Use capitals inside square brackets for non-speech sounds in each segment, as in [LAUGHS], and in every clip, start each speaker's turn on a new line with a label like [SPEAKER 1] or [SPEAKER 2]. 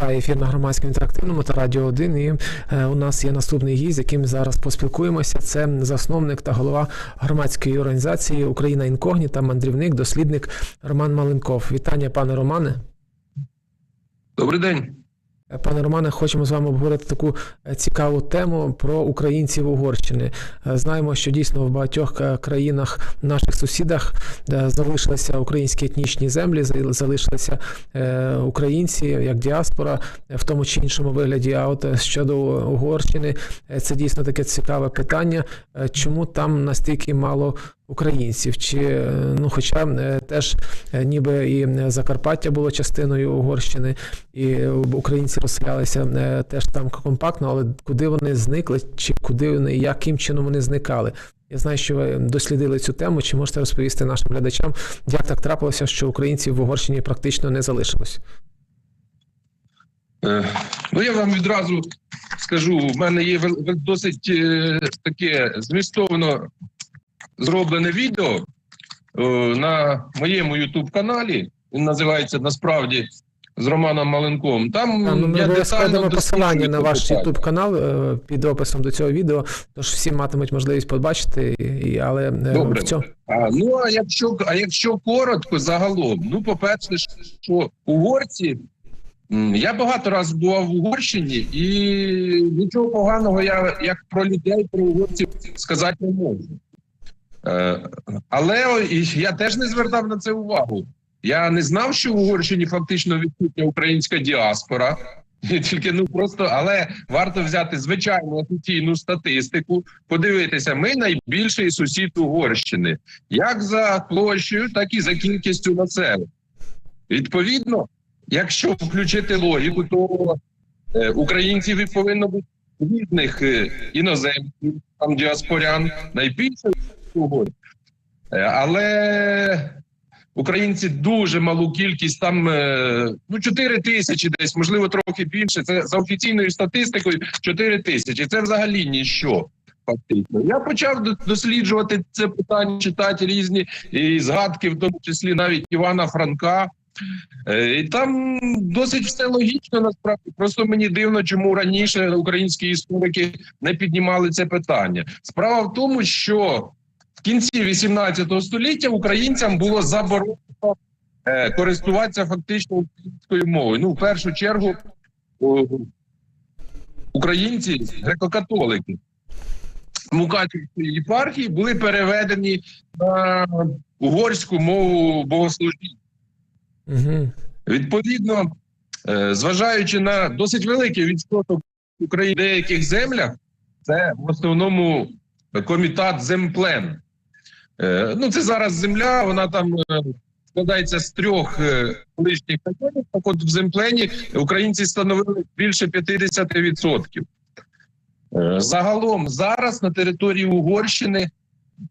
[SPEAKER 1] Триває ефір на громадському інтерактивному та радіо 1. І е, у нас є наступний гість, з яким зараз поспілкуємося. Це засновник та голова громадської організації Україна Інкогніта, мандрівник, дослідник Роман Маленков. Вітання, пане Романе.
[SPEAKER 2] Добрий день.
[SPEAKER 1] Пане Романе, хочемо з вами обговорити таку е, цікаву тему про українців Угорщини. Е, Знаємо, що дійсно в багатьох е, країнах, наших сусідах, залишилися українські етнічні землі, залишилися українці як діаспора в тому чи іншому вигляді. А от щодо Угорщини, це дійсно таке цікаве питання. Чому там настільки мало українців? Чи е, ну, хоча е, теж е, ніби і Закарпаття було частиною Угорщини, і українці розселялися теж там компактно, але куди вони зникли, чи куди вони, яким чином вони зникали? Я знаю, що ви дослідили цю тему. Чи можете розповісти нашим глядачам, як так трапилося, що українців в Угорщині практично не залишилось?
[SPEAKER 2] Ну, я вам відразу скажу: в мене є досить таке змістовно зроблене відео е, на моєму youtube каналі Він називається насправді з Романом Маленком. Там
[SPEAKER 1] А, ну, ми
[SPEAKER 2] я
[SPEAKER 1] обов'язково
[SPEAKER 2] детально
[SPEAKER 1] посилання на ваш. YouTube канал е, під описом до цього відео, тож всі матимуть можливість побачити, і, але е,
[SPEAKER 2] Добре.
[SPEAKER 1] в цьому
[SPEAKER 2] А, ну а якщо а якщо коротко, загалом, ну по-перше, що угорці. Я багато разів бував в Угорщині, і нічого поганого я як про людей, про угорців сказати не можу. Е, але я теж не звертав на це увагу. Я не знав, що в Угорщині фактично відсутня українська діаспора. Тільки ну просто, але варто взяти звичайну офіційну статистику, подивитися, ми найбільший сусід Угорщини, як за площею, так і за кількістю населення. Відповідно, якщо включити логіку, то е, українців повинно бути різних е, іноземців, там діаспорян найбільше всього. Е, але українці дуже малу кількість, там е, ну 4 тисячі, десь можливо трохи більше. Це за офіційною статистикою 4 тисячі. Це взагалі ніщо. Фактично, я почав досліджувати це питання, читати різні і згадки, в тому числі навіть Івана Франка. Е, І там досить все логічно насправді. Просто мені дивно, чому раніше українські історики не піднімали це питання. Справа в тому, що в кінці 18 століття українцям було заборонено е, користуватися фактично українською мовою. Ну, в першу чергу, українці греко-католики Мукачівської єпархії були переведені на угорську мову богослужіння.
[SPEAKER 1] угу.
[SPEAKER 2] Відповідно, е, зважаючи на досить великий відсоток України в деяких землях, це в основному комітат земплен. Е, Ну, це зараз земля, вона там е, складається з трьох е, колишніх районів. Так от в земплені українці становили більше 50%. Е, Загалом зараз на території Угорщини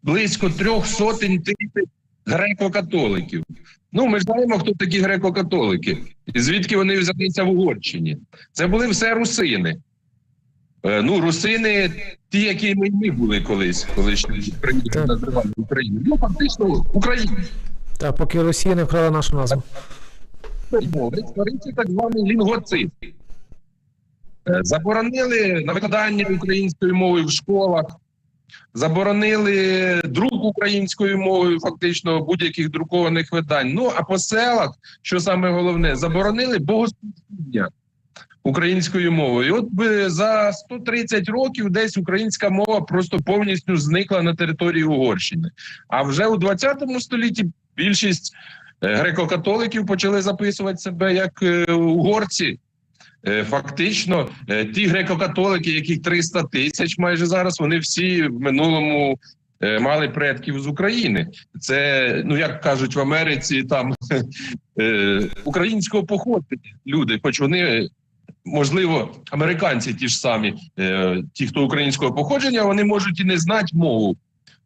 [SPEAKER 2] близько трьох сотень тисяч греко-католиків. Ну, ми знаємо, хто такі греко-католики, і звідки вони взялися в Угорщині. Це були все русини. Е, ну, русини, ті, які ми, ми були колись, коли ще
[SPEAKER 1] Так.
[SPEAKER 2] називали Україну. Ну, фактично, Україна.
[SPEAKER 1] Так, поки Росія не вкрала нашу назву.
[SPEAKER 2] створився так званий лінгоцит. Е, Заборонили на викладання української мови в школах, заборонили друк українською мовою, фактично будь-яких друкованих видань. Ну а по селах, що саме головне, заборонили богослужіння українською мовою. І от за 130 років десь українська мова просто повністю зникла на території Угорщини. А вже у 20 столітті більшість е, греко-католиків почали записувати себе як е, угорці. Е, Фактично, ті греко-католики, яких 300 тисяч майже зараз, вони всі в минулому мали предків з України. Це, ну як кажуть в Америці, там [LAUGHS] українського походження люди, хоч вони. Можливо, американці ті ж самі, е, ті, хто українського походження, вони можуть і не знати мову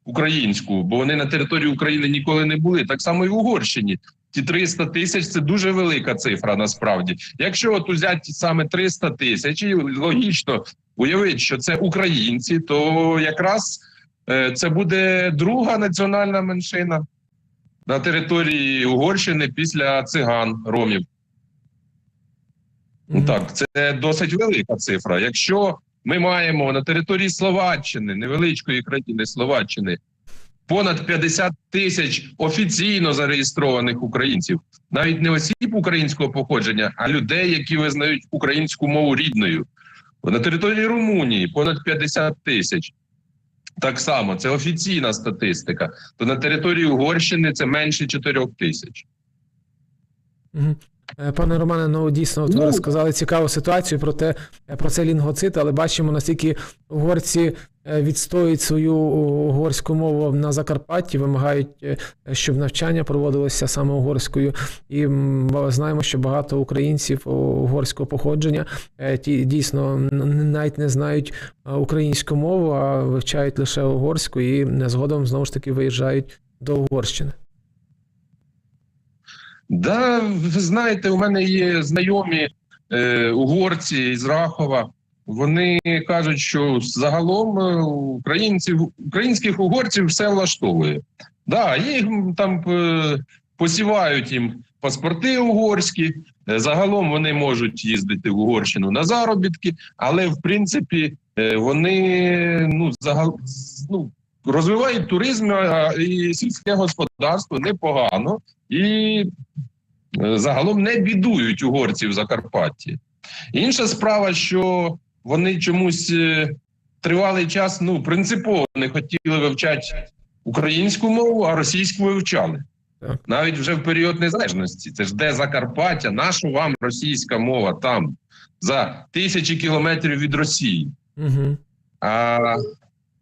[SPEAKER 2] українську, бо вони на території України ніколи не були. Так само і в Угорщині. Ті 300 тисяч це дуже велика цифра. Насправді, якщо от взяти саме 300 тисяч, і логічно уявити, що це українці, то якраз е, це буде друга національна меншина на території Угорщини після циган ромів. Ну
[SPEAKER 1] Мгм.
[SPEAKER 2] так, це досить велика цифра. Якщо ми маємо на території Словаччини, невеличкої країни Словаччини, понад 50 тисяч офіційно зареєстрованих українців, навіть не осіб українського походження, а людей, які визнають українську мову рідною. На території Румунії понад 50 тисяч. Так само, це офіційна статистика. То на території Угорщини це менше 4 тисяч.
[SPEAKER 1] Е, Пане Романе, ну дійсно, от ви
[SPEAKER 2] Ну.
[SPEAKER 1] розказали цікаву ситуацію про те, е, про цей лінгоцит, але бачимо, наскільки угорці е, відстоюють свою угорську мову на Закарпатті, вимагають, щоб навчання проводилося саме угорською. І знаємо, що багато українців угорського походження ті дійсно навіть не знають українську мову, а вивчають лише угорську і згодом знову ж таки виїжджають до Угорщини.
[SPEAKER 2] Да, ви знаєте, у мене є знайомі е, угорці із Рахова. Вони кажуть, що загалом е, українців, українських угорців все влаштовує. Да, їх там е, посівають їм паспорти угорські. е, Загалом вони можуть їздити в Угорщину на заробітки, але в принципі вони ну загал, ну, розвивають туризм і сільське господарство непогано і е, загалом не бідують угорців в Закарпатті. Інша справа, що вони чомусь е, тривалий час ну принципово не хотіли вивчати українську мову, а російську вивчали.
[SPEAKER 1] Так.
[SPEAKER 2] Навіть вже в період незалежності. Це ж де Закарпаття, наша вам російська мова там за тисячі кілометрів від Росії.
[SPEAKER 1] Угу.
[SPEAKER 2] А,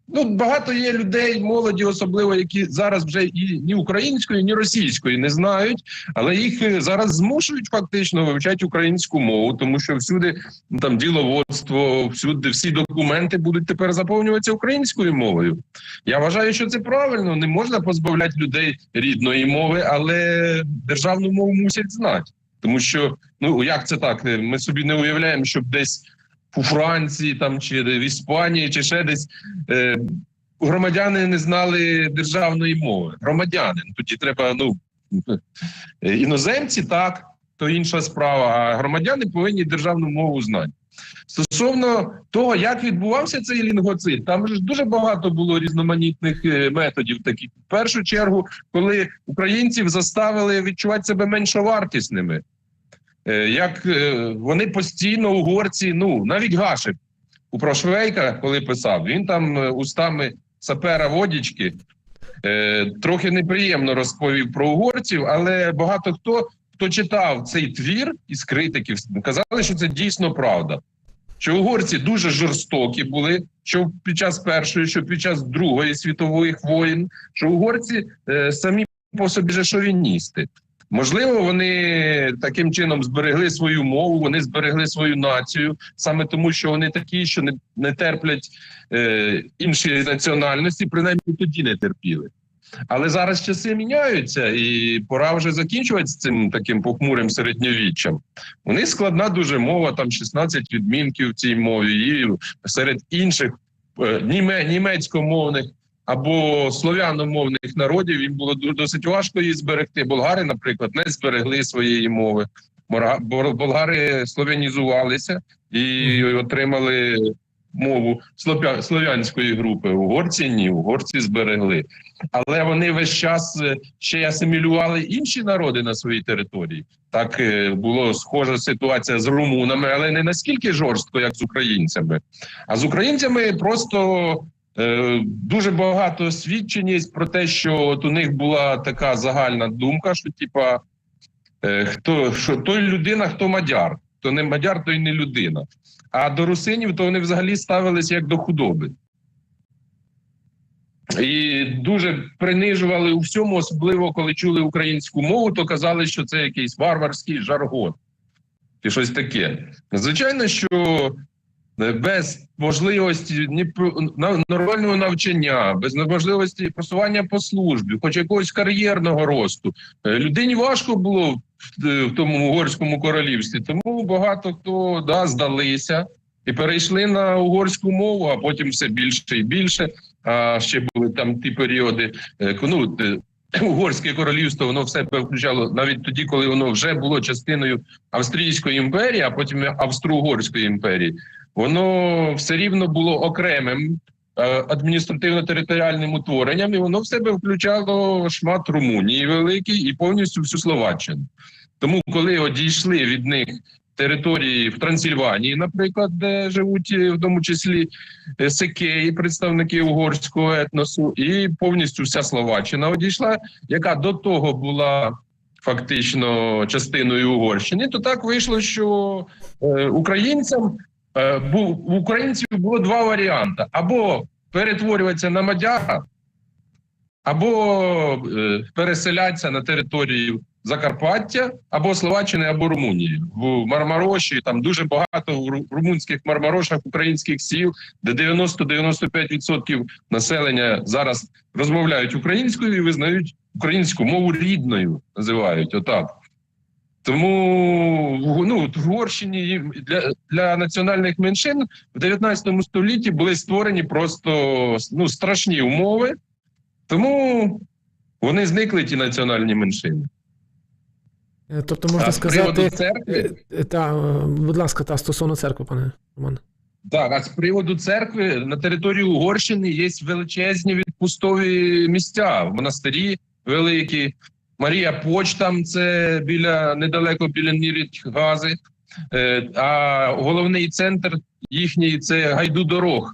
[SPEAKER 2] ну, багато є людей, молоді, особливо, які зараз вже і ні української, ні російської не знають, але їх е, зараз змушують фактично вивчати українську мову, тому що всюди ну, там діловодство, всюди всі документи будуть тепер заповнюватися українською мовою. Я вважаю, що це правильно. Не можна позбавляти людей рідної мови, але державну мову мусять знати. Тому що ну як це так? Ми собі не уявляємо, щоб десь у Франції там чи в Іспанії, чи ще десь е, громадяни не знали державної мови. Громадяни тоді треба. Ну [LAUGHS] іноземці так, то інша справа. А громадяни повинні державну мову знати. Стосовно того, як відбувався цей лінгоцид, там ж дуже багато було різноманітних е, методів. Таких в першу чергу, коли українців заставили відчувати себе меншовартісними. Е, Як е, вони постійно угорці, ну навіть Гашик у Прошвейка, коли писав, він там е, устами сапера водічки трохи неприємно розповів про угорців, але багато хто хто читав цей твір із критиків, казали, що це дійсно правда. Що угорці дуже жорстокі були, що під час першої, що під час другої світових воєн, що угорці самі по собі же шовіністи. Можливо, вони таким чином зберегли свою мову, вони зберегли свою націю, саме тому, що вони такі, що не, не терплять е, інші національності, принаймні тоді не терпіли. Але зараз часи міняються, і пора вже закінчувати з цим таким похмурим середньовіччям. У них складна дуже мова, там 16 відмінків в цій мові, і серед інших е, німе, німецькомовних або слов'яномовних народів їм було досить важко її зберегти. Болгари, наприклад, не зберегли своєї мови. Болгари слов'янізувалися і отримали мову слов'я- слов'янської групи. Угорці ні, угорці зберегли. Але вони весь час е, ще й асимілювали інші народи на своїй території. Так е, було схожа ситуація з румунами, але не наскільки жорстко, як з українцями. А з українцями просто дуже багато свідчень є про те, що от у них була така загальна думка, що типа е, хто що той людина, хто мадяр, хто не мадяр, той не людина. А до русинів то вони взагалі ставились як до худоби. І дуже принижували у всьому, особливо коли чули українську мову, то казали, що це якийсь варварський жаргон чи щось таке. Звичайно, що е, без можливості ні нормального навчання, без можливості просування по службі, хоч якогось кар'єрного росту, е, людині важко було в, е, тому угорському королівстві. Тому багато хто да, здалися і перейшли на угорську мову, а потім все більше і більше. А ще були там ті періоди, е, ну, е, [CLEARS THROAT] Угорське королівство воно в себе включало навіть тоді, коли воно вже було частиною Австрійської імперії, а потім Австро-Угорської імперії. Воно все рівно було окремим е, адміністративно-територіальним утворенням, і воно в себе включало шмат Румунії великий і повністю всю Словаччину. Тому, коли одійшли від них території в Трансильванії, наприклад, де живуть е, в тому числі е, Секеї, представники угорського етносу, і повністю вся Словаччина одійшла, яка до того була фактично частиною Угорщини, то так вийшло, що українцям е, був у українців було два варіанти: або перетворюватися на мадяра, або е, переселятися на територію Закарпаття, або Словаччини, або Румунії. В Мармароші там дуже багато в румунських мармарошах українських сіл, де 90-95% населення зараз розмовляють українською і визнають українську мову рідною, називають отак. Тому ну, в Угорщині для, для національних меншин в 19 столітті були створені просто ну, страшні умови, тому вони зникли, ті національні меншини.
[SPEAKER 1] Е, Тобто можна
[SPEAKER 2] а
[SPEAKER 1] сказати,
[SPEAKER 2] церкви,
[SPEAKER 1] е, е, та, будь ласка, та стосовно церкви, пане Роман.
[SPEAKER 2] Так, а з приводу церкви на території Угорщини є величезні відпустові місця, монастирі великі. Марія Поч там це біля недалеко біля Ніріч Гази. Е, а головний центр їхній це Гайду-Дорог.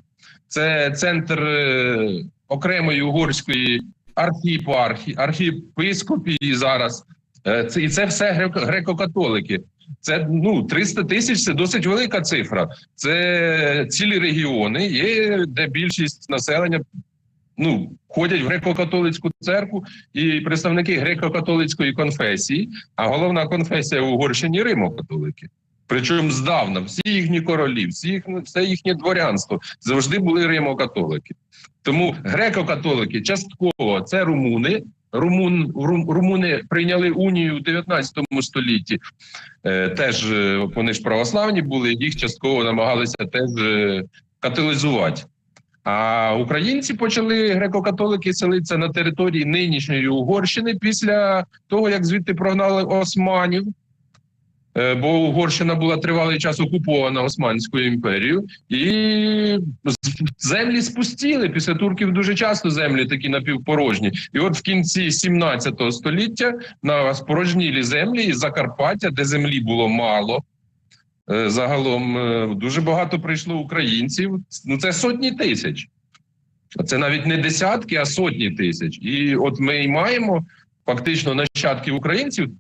[SPEAKER 2] Це центр е, окремої угорської архієпархії, архієпископії зараз. Е, це, і це все греко- греко-католики. Це ну 300 тисяч це досить велика цифра. Це цілі регіони, є де більшість населення ну ходять в греко-католицьку церкву і представники греко-католицької конфесії. А головна конфесія в Угорщині Римо-католики. Причому здавна всі їхні королі, всі їх, все їхнє дворянство завжди були римо-католики. Тому греко-католики частково це румуни. Румун, рум- румуни прийняли унію у 19 столітті. Е, теж е, вони ж православні були, їх частково намагалися теж е, католизувати. А українці почали греко-католики селитися на території нинішньої Угорщини після того, як звідти прогнали османів. Е, Бо Угорщина була тривалий час окупована Османською імперією, і землі спустіли. Після турків дуже часто землі такі напівпорожні. І от в кінці 17 століття на спорожнілі землі із Закарпаття, де землі було мало. Е, Загалом е, дуже багато прийшло українців. Ну це сотні тисяч. Це навіть не десятки, а сотні тисяч. І от ми і маємо фактично нащадків українців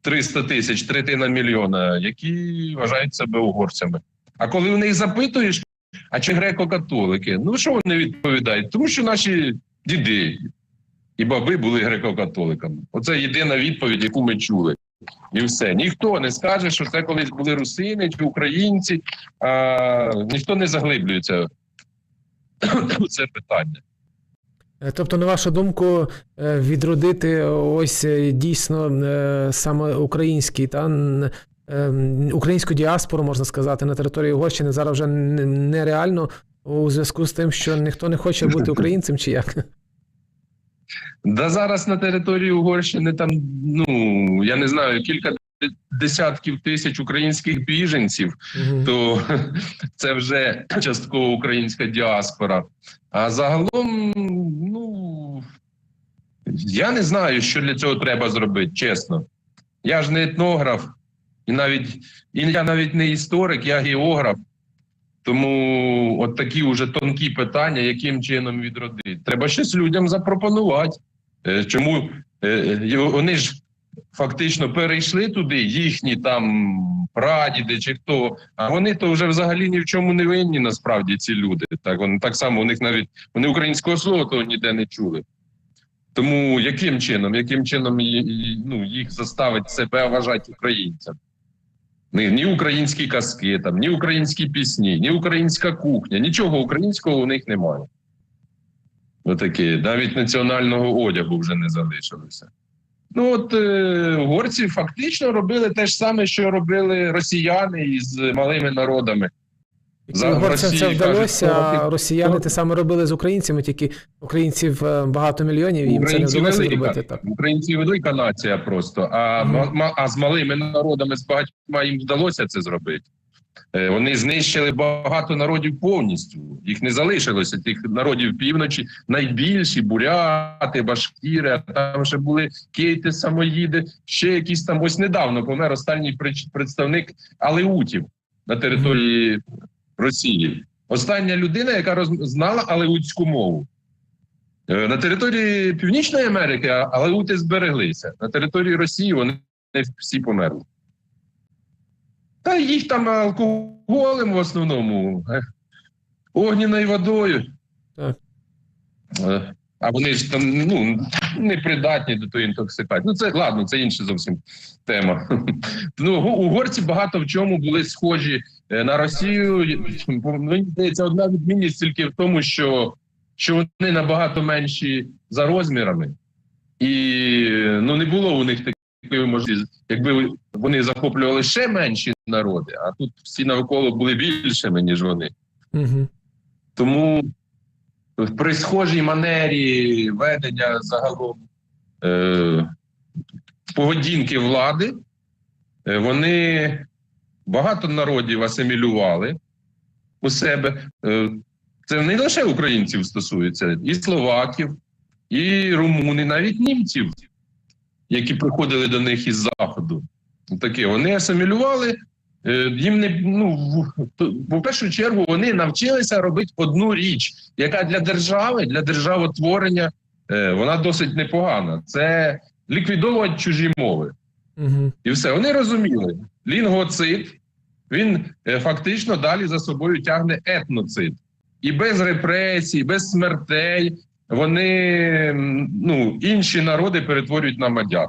[SPEAKER 2] 300 тисяч, третина мільйона, які вважають себе угорцями. А коли в них запитуєш, а чи греко-католики? Ну що вони відповідають? Тому що наші діди і баби були греко-католиками. Оце єдина відповідь, яку ми чули. І все. Ніхто не скаже, що це колись були русини чи українці, а ніхто не заглиблюється у це питання.
[SPEAKER 1] Е, Тобто, на вашу думку, е, відродити ось е, дійсно саме український та українську діаспору, можна сказати, на території Угорщини зараз вже нереально у зв'язку з тим, що ніхто не хоче бути українцем, чи як?
[SPEAKER 2] Да зараз на території Угорщини там, ну я не знаю, кілька десятків тисяч українських біженців,
[SPEAKER 1] Мгм.
[SPEAKER 2] то [LAUGHS] це вже частково українська діаспора. А загалом, ну я не знаю, що для цього треба зробити, чесно. Я ж не етнограф, і навіть і я навіть не історик, я географ. Тому от такі вже тонкі питання, яким чином відродити. Треба щось людям запропонувати. Е, Чому е, е, вони ж фактично перейшли туди, їхні там прадіди чи хто, а вони то вже взагалі ні в чому не винні, насправді ці люди. Так вони так само у них навіть вони українського слова того ніде не чули. Тому яким чином, яким чином ну, їх заставить себе вважати українцями? Ні, українські казки, там, ні українські пісні, ні українська кухня, нічого українського у них немає. Отакі, навіть національного одягу вже не залишилося. Ну от е, угорці фактично робили те ж саме, що робили росіяни із малими народами.
[SPEAKER 1] Угорцям це вдалося, а росіяни те саме робили з українцями, тільки українців е, багато мільйонів, їм це не вдалося зробити так.
[SPEAKER 2] Українці велика нація просто, а, ма- а з малими народами, з багатьма їм вдалося це зробити. Е, Вони знищили багато народів повністю. Їх не залишилося. Тих народів півночі найбільші буряти, башкіри, а там ще були кейти, самоїди, ще якісь там. Ось недавно помер останній представник алеутів на території Росії. Остання людина, яка роз... знала алеутську мову. Е, На території Північної Америки алеути збереглися. На території Росії вони всі померли. Та їх там алкоголем в основному, е, огняною водою.
[SPEAKER 1] Так.
[SPEAKER 2] Е, А вони ж там ну, непридатні до тої інтоксикації. Ну, це ладно, це інша зовсім тема. [LAUGHS] Ну, угорці багато в чому були схожі е, на Росію. Мені здається, одна відмінність тільки в тому, що, що вони набагато менші за розмірами, і ну не було у них такої можливості, якби вони захоплювали ще менші народи, а тут всі навколо були більшими, ніж вони.
[SPEAKER 1] Угу.
[SPEAKER 2] Тому при схожій манері ведення загалом е, поведінки влади е, вони багато народів асимілювали у себе. Е, це не лише українців стосується, і словаків, і румуни, навіть німців, які приходили до них із заходу. Таке вони асимілювали. Е, Їм не ну в- першу чергу вони навчилися робити одну річ, яка для держави, для державотворення е, вона досить непогана. Це ліквідовувати чужі мови.
[SPEAKER 1] Угу.
[SPEAKER 2] І все. Вони розуміли. Лінгоцид він е, фактично далі за собою тягне етноцид. І без репресій, без смертей вони ну, інші народи перетворюють на мадяр.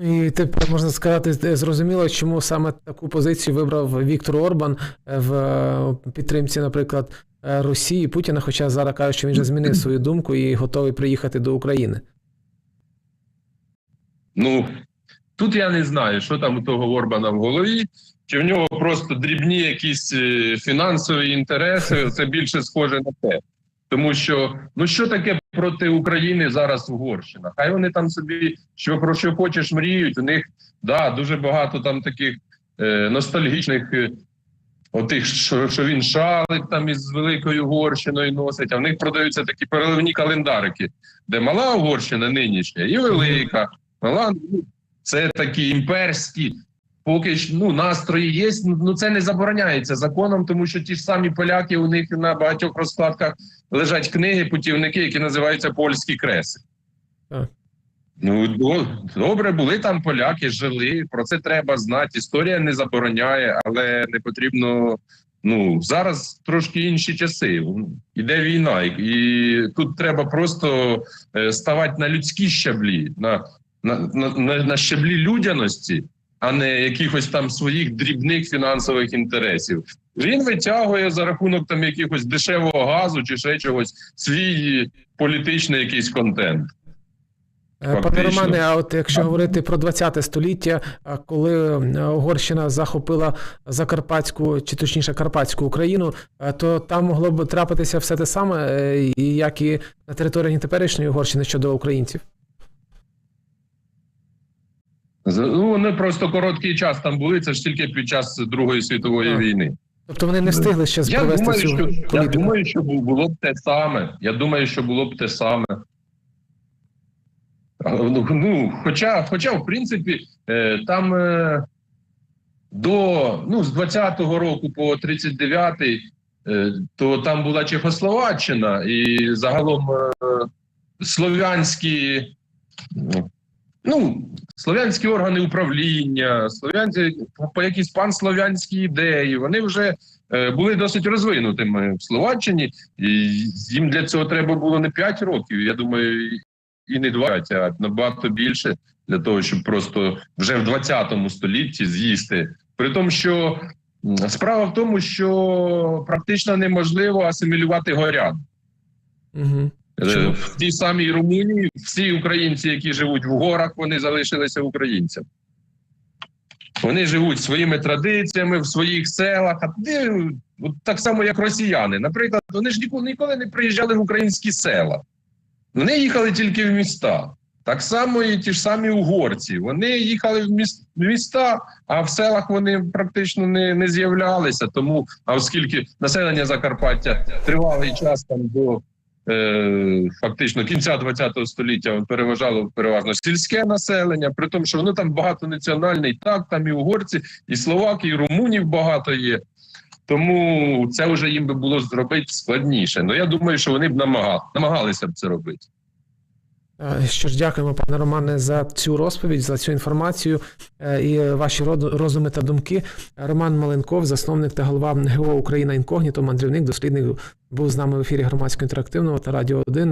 [SPEAKER 1] І тепер можна сказати, е, зрозуміло, чому саме таку позицію вибрав Віктор Орбан е, в е, підтримці, наприклад, Росії Путіна. Хоча зараз кажуть, що він вже змінив свою думку і готовий приїхати до України.
[SPEAKER 2] Ну тут я не знаю, що там у того Орбана в голові, чи в нього просто дрібні якісь фінансові інтереси. Це більше схоже на те. Тому що ну що таке проти України зараз Угорщина? Хай вони там собі що про що хочеш мріють. У них да дуже багато там таких е, ностальгічних. Е, Отих, що, що він шалить там із великою Угорщиною носить, а в них продаються такі переливні календарики, де мала Угорщина нинішня і велика. Мала ну, це такі імперські. Поки ж ну настрої є, ну це не забороняється законом, тому що ті ж самі поляки у них на багатьох розкладках лежать книги, путівники, які називаються польські креси.
[SPEAKER 1] Так.
[SPEAKER 2] Ну до- добре, були там поляки, жили. Про це треба знати. Історія не забороняє, але не потрібно. Ну зараз трошки інші часи. Іде війна, і, і тут треба просто е, ставати на людські щаблі, на, на, на, на, на щаблі людяності, а не якихось там своїх дрібних фінансових інтересів. Він витягує за рахунок там якихось дешевого газу чи ще чогось свій політичний якийсь контент.
[SPEAKER 1] Е, Пане Романе, а от якщо говорити про 20 століття, коли е, Угорщина захопила Закарпатську, чи точніше Карпатську Україну, е, то там могло б трапитися все те саме, е, як і на території теперішньої Угорщини щодо українців.
[SPEAKER 2] З- Ну, вони просто короткий час там були. Це ж тільки під час Другої світової
[SPEAKER 1] Так.
[SPEAKER 2] війни.
[SPEAKER 1] Тобто вони не встигли ще
[SPEAKER 2] Я
[SPEAKER 1] провести
[SPEAKER 2] думаю,
[SPEAKER 1] цю
[SPEAKER 2] що я думаю, що було б те саме. Я думаю, що було б те саме. Ну, ну хоча, хоча, в принципі, е, там е, до ну, з 20-го року по 39-й, е, то там була Чехословаччина і загалом слов'янські. Ну, слов'янські органи управління, слов'янські по якісь панслов'янські ідеї, вони вже е, були досить розвинутими в Словаччині, і їм для цього треба було не 5 років. Я думаю, і не 20, а набагато більше для того, щоб просто вже в 20 столітті з'їсти. При тому, що справа в тому, що практично неможливо асимілювати горян.
[SPEAKER 1] Угу.
[SPEAKER 2] Е,
[SPEAKER 1] Чому?
[SPEAKER 2] В тій самій Румунії всі українці, які живуть в горах, вони залишилися українцями. Вони живуть своїми традиціями в своїх селах. А де от так само, як росіяни. Наприклад, вони ж ніколи, ніколи не приїжджали в українські села. Вони їхали тільки в міста. Так само і ті ж самі угорці. Вони їхали в міс- міста, а в селах вони практично не, не з'являлися. Тому, а оскільки населення Закарпаття тривалий час там до фактично кінця ХХ століття переважало переважно сільське населення, при тому, що воно там багатонаціональне, і так там і угорці, і словаки, і румунів багато є. Тому це вже їм би було зробити складніше. Ну я думаю, що вони б намагали, намагалися б це робити.
[SPEAKER 1] Е, Що ж, дякуємо, пане Романе, за цю розповідь, за цю інформацію е, і ваші розуми та думки. Роман Маленков, засновник та голова ГО Україна Інкогніто, мандрівник, дослідник, був з нами в ефірі громадського інтерактивного та радіо 1.